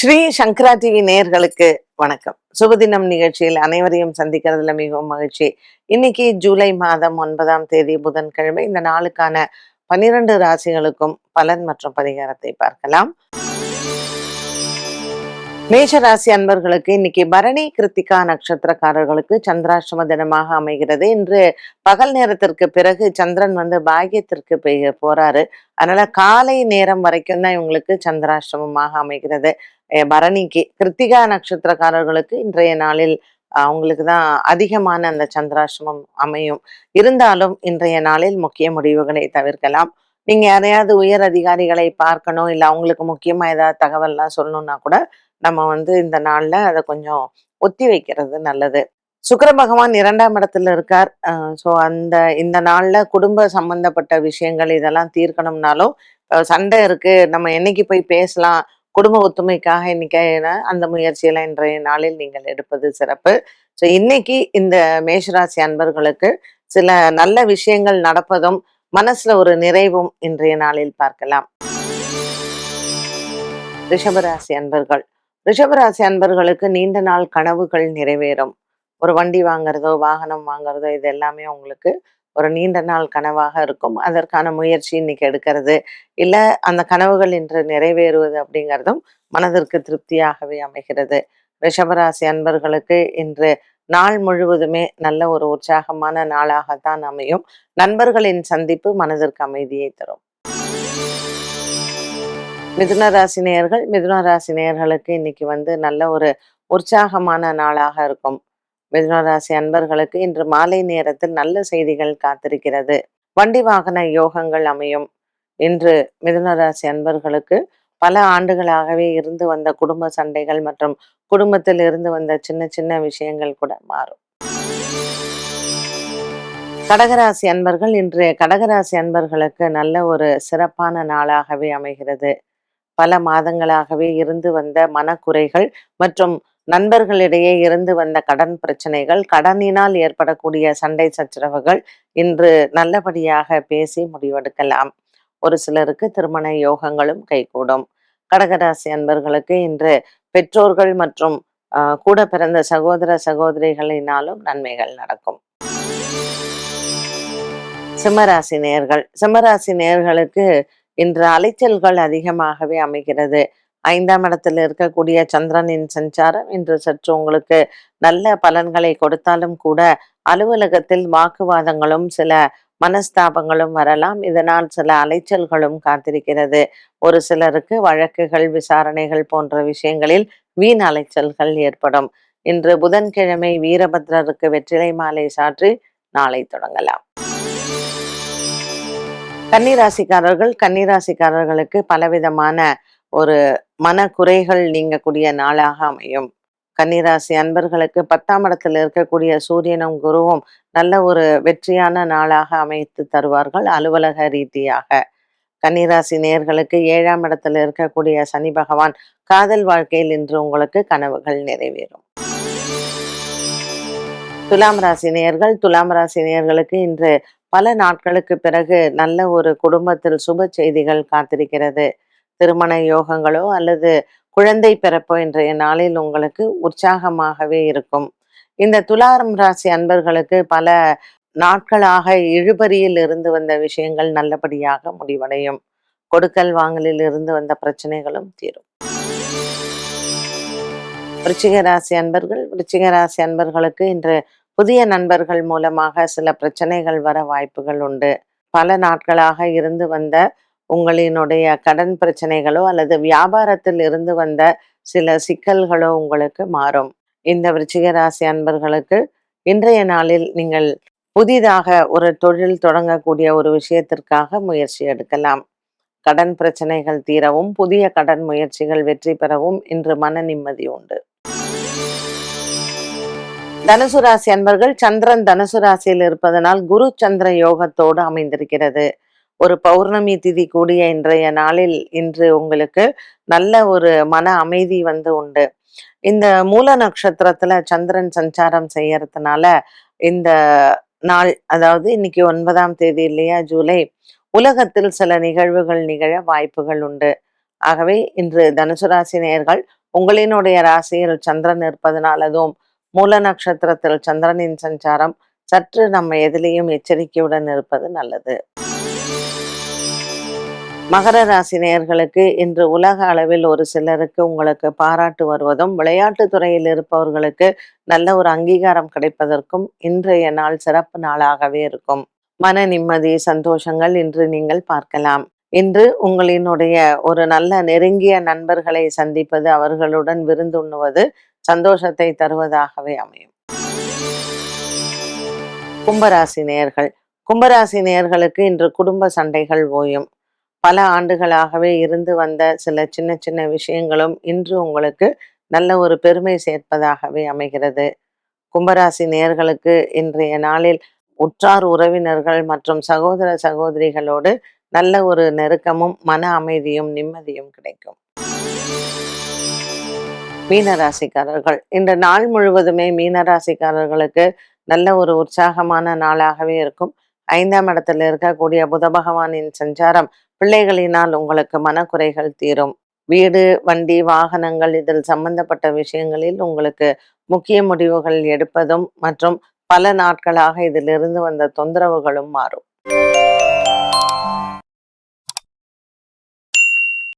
ஸ்ரீ சங்கரா TV நேயர்களுக்கு வணக்கம். சுபதினம் நிகழ்ச்சியில் அனைவரையும் சந்திக்கிறதுல மிகவும் மகிழ்ச்சி. இன்னைக்கு ஜூலை மாதம் ஒன்பதாம் தேதி புதன்கிழமை. இந்த நாளுக்கான பன்னிரண்டு ராசிகளுக்கும் பலன் மற்றும் பரிகாரத்தை பார்க்கலாம். மேஷ ராசி அன்பர்களுக்கு இன்னைக்கு பரணி கிருத்திகா நட்சத்திரக்காரர்களுக்கு சந்திராஷ்டம தினமாக அமைகிறது. இன்று பகல் நேரத்திற்கு பிறகு சந்திரன் வந்து பாகியத்திற்கு போறாரு. அதனால காலை நேரம் வரைக்கும் தான் இவங்களுக்கு சந்திராஷ்டமமாக அமைகிறது. பரணிக்கு கிருத்திகா நட்சத்திரக்காரர்களுக்கு இன்றைய நாளில் அவங்களுக்கு தான் அதிகமான அந்த சந்திராசிரமம் அமையும். இருந்தாலும் இன்றைய நாளில் முக்கிய முடிவுகளை தவிர்க்கலாம். நீங்க யாரையாவது உயர் அதிகாரிகளை பார்க்கணும் இல்லை அவங்களுக்கு முக்கியமா ஏதாவது தகவல்லாம் சொல்லணும்னா கூட நம்ம வந்து இந்த நாள்ல அதை கொஞ்சம் ஒத்தி வைக்கிறது நல்லது. சுக்கர பகவான் இரண்டாம் இடத்துல இருக்கார். ஸோ அந்த இந்த நாள்ல குடும்ப சம்பந்தப்பட்ட விஷயங்கள் இதெல்லாம் தீர்க்கணும்னாலும் சண்டை இருக்கு. நம்ம என்னைக்கு போய் பேசலாம் குடும்ப ஒத்துமைக்காக இன்னைக்கு அந்த முயற்சியெல்லாம் இன்றைய நாளில் நீங்கள் எடுப்பது சிறப்பு. ஸோ இன்னைக்கு இந்த மேஷராசி அன்பர்களுக்கு சில நல்ல விஷயங்கள் நடப்பதும் மனசுல ஒரு நிறைவும் இன்றைய நாளில் பார்க்கலாம். ரிஷபராசி அன்பர்கள் ரிஷபராசி அன்பர்களுக்கு நீண்ட நாள் கனவுகள் நிறைவேறும். ஒரு வண்டி வாங்குறதோ வாகனம் வாங்குறதோ இது எல்லாமே உங்களுக்கு ஒரு நீண்ட நாள் கனவாக இருக்கும். அதற்கான முயற்சி இன்னைக்கு எடுக்கிறது. இல்லை அந்த கனவுகள் இன்று நிறைவேறுவது அப்படிங்கிறதும் மனதிற்கு திருப்தியாகவே அமைகிறது. ரிஷபராசி அன்பர்களுக்கு இன்று நாள் முழுவதுமே நல்ல ஒரு உற்சாகமான நாளாகத்தான் அமையும். நண்பர்களின் சந்திப்பு மனதிற்கு அமைதியை தரும். மிதுன ராசி நேயர்கள் மிதுன ராசி நேயர்களுக்கு இன்னைக்கு வந்து நல்ல ஒரு உற்சாகமான நாளாக இருக்கும். மிதுனராசி அன்பர்களுக்கு இன்று மாலை நேரத்தில் நல்ல செய்திகள் காத்திருக்கிறது. வண்டி வாகன யோகங்கள் அமையும். இன்று மிதுனராசி அன்பர்களுக்கு பல ஆண்டுகளாகவே இருந்து வந்த குடும்ப சண்டைகள் மற்றும் குடும்பத்தில் இருந்து வந்த சின்ன சின்ன விஷயங்கள் கூட மாறும். கடகராசி அன்பர்கள் இன்று கடகராசி அன்பர்களுக்கு நல்ல ஒரு சிறப்பான நாளாகவே அமைகிறது. பல மாதங்களாகவே இருந்து வந்த மனக்குறைகள் மற்றும் நண்பர்களிடையே இருந்து வந்த கடன் பிரச்சனைகள் கடனினால் ஏற்படக்கூடிய சண்டை சச்சரவுகள் இன்று நல்லபடியாக பேசி முடிவெடுக்கலாம். ஒரு சிலருக்கு திருமண யோகங்களும் கைகூடும். கடகராசி அன்பர்களுக்கு இன்று பெற்றோர்கள் மற்றும் ஆஹ், கூட பிறந்த சகோதர சகோதரிகளினாலும் நன்மைகள் நடக்கும். சிம்மராசி நேர்கள். சிம்மராசி நேர்களுக்கு இன்று அலைச்சல்கள் அதிகமாகவே அமைகிறது. ஐந்தாம் இடத்தில் இருக்கக்கூடிய சந்திரனின் சஞ்சாரம் இன்று சற்று உங்களுக்கு நல்ல பலன்களை கொடுத்தாலும் கூட அலுவலகத்தில் வாக்குவாதங்களும் சில மனஸ்தாபங்களும் வரலாம். இதனால் சில அலைச்சல்களும் காத்திருக்கிறது. ஒரு சிலருக்கு வழக்குகள் விசாரணைகள் போன்ற விஷயங்களில் வீண் அலைச்சல்கள் ஏற்படும். இன்று புதன்கிழமை வீரபத்ரருக்கு வெற்றிலை மாலை சாற்றி நாளை தொடங்கலாம். கன்னிராசிக்காரர்கள் கன்னிராசிக்காரர்களுக்கு பலவிதமான ஒரு மன குறைகள் நீங்கக்கூடிய நாளாக அமையும். கன்னிராசி அன்பர்களுக்கு பத்தாம் இடத்துல இருக்கக்கூடிய சூரியனும் குருவும் நல்ல ஒரு வெற்றியான நாளாக அமைத்து தருவார்கள் அலுவலக ரீதியாக. கன்னிராசி நேர்களுக்கு ஏழாம் இடத்துல இருக்கக்கூடிய சனி பகவான் காதல் வாழ்க்கையில் இன்று உங்களுக்கு கனவுகள் நிறைவேறும். துலாம் ராசி நேர்கள் துலாம் ராசி நேர்களுக்கு இன்று பல நாட்களுக்கு பிறகு நல்ல ஒரு குடும்பத்தில் சுப செய்திகள் காத்திருக்கிறது. திருமண யோகங்களோ அல்லது குழந்தை பிறப்போ இன்றைய நாளில் உங்களுக்கு உற்சாகமாகவே இருக்கும். இந்த துலாரம் ராசி அன்பர்களுக்கு பல நாட்களாக இழுபறியில் இருந்து வந்த விஷயங்கள் நல்லபடியாக முடிவடையும். கொடுக்கல் வாங்கலில் இருந்து வந்த பிரச்சனைகளும் தீரும். விருச்சிக ராசி அன்பர்கள் விருச்சிக ராசி அன்பர்களுக்கு இன்று புதிய நண்பர்கள் மூலமாக சில பிரச்சனைகள் வர வாய்ப்புகள் உண்டு. பல நாட்களாக இருந்து வந்த உங்களினுடைய கடன் பிரச்சனைகளோ அல்லது வியாபாரத்தில் இருந்து வந்த சில சிக்கல்களோ உங்களுக்கு மாறும். இந்த விருச்சிக ராசி அன்பர்களுக்கு இன்றைய நாளில் நீங்கள் புதிதாக ஒரு தொழில் தொடங்கக்கூடிய ஒரு விஷயத்திற்காக முயற்சி எடுக்கலாம். கடன் பிரச்சனைகள் தீரவும் புதிய கடன் முயற்சிகள் வெற்றி பெறவும் இன்று மன நிம்மதி உண்டு. தனுசு ராசி அன்பர்கள் சந்திரன் தனுசு ராசியில் இருப்பதனால் குரு சந்திர யோகத்தோடு அமைந்திருக்கிறது. ஒரு பௌர்ணமி திதி கூடிய இன்றைய நாளில் இன்று உங்களுக்கு நல்ல ஒரு மன அமைதி வந்து உண்டு. இந்த மூல நட்சத்திரத்துல சந்திரன் சஞ்சாரம் செய்யறதுனால இந்த நாள் அதாவது இன்னைக்கு ஒன்பதாம் தேதி இல்லையா ஜூலை உலகத்தில் சில நிகழ்வுகள் நிகழ வாய்ப்புகள் உண்டு. ஆகவே இன்று தனுசு ராசி நேர்கள் உங்களினுடைய ராசியில் சந்திரன் இருப்பதனால் அதுவும் மூல நட்சத்திரத்தில் சந்திரனின் சஞ்சாரம் சற்று நம்ம எதிலையும் எச்சரிக்கையுடன் இருப்பது நல்லது. மகர ராசி நேயர்களுக்கு இன்று உலக அளவில் ஒரு சிலருக்கு உங்களுக்கு பாராட்டு வருவதும் விளையாட்டு துறையில் இருப்பவர்களுக்கு நல்ல ஒரு அங்கீகாரம் கிடைப்பதற்கும் இன்றைய நாள் சிறப்பு நாளாகவே இருக்கும். மன நிம்மதி சந்தோஷங்கள் இன்று நீங்கள் பார்க்கலாம். இன்று உங்களினுடைய ஒரு நல்ல நெருங்கிய நண்பர்களை சந்திப்பது அவர்களுடன் விருந்துண்ணுவது சந்தோஷத்தை தருவதாகவே அமையும். கும்பராசி நேயர்கள். கும்பராசி நேயர்களுக்கு இன்று குடும்ப சண்டைகள் ஓயும். பல ஆண்டுகளாகவே இருந்து வந்த சில சின்ன சின்ன விஷயங்களும் இன்று உங்களுக்கு நல்ல ஒரு பெருமை சேர்ப்பதாகவே அமைகிறது. கும்பராசி நேயர்களுக்கு இன்றைய நாளில் உற்றார் உறவினர்கள் மற்றும் சகோதர சகோதரிகளோடு நல்ல ஒரு நெருக்கமும் மன அமைதியும் நிம்மதியும் கிடைக்கும். மீனராசிக்காரர்கள். இந்த நாள் முழுவதுமே மீனராசிக்காரர்களுக்கு நல்ல ஒரு உற்சாகமான நாளாகவே இருக்கும். ஐந்தாம் இடத்துல இருக்கக்கூடிய புத பகவானின் சஞ்சாரம் பிள்ளைகளினால் உங்களுக்கு மனக்குறைகள் தீரும். வீடு வண்டி வாகனங்கள் இதில் சம்பந்தப்பட்ட விஷயங்களில் உங்களுக்கு முக்கிய முடிவுகள் எடுப்பதும் மற்றும் பல நாட்களாக இதிலிருந்து வந்த தொந்தரவுகளும் மாறும்.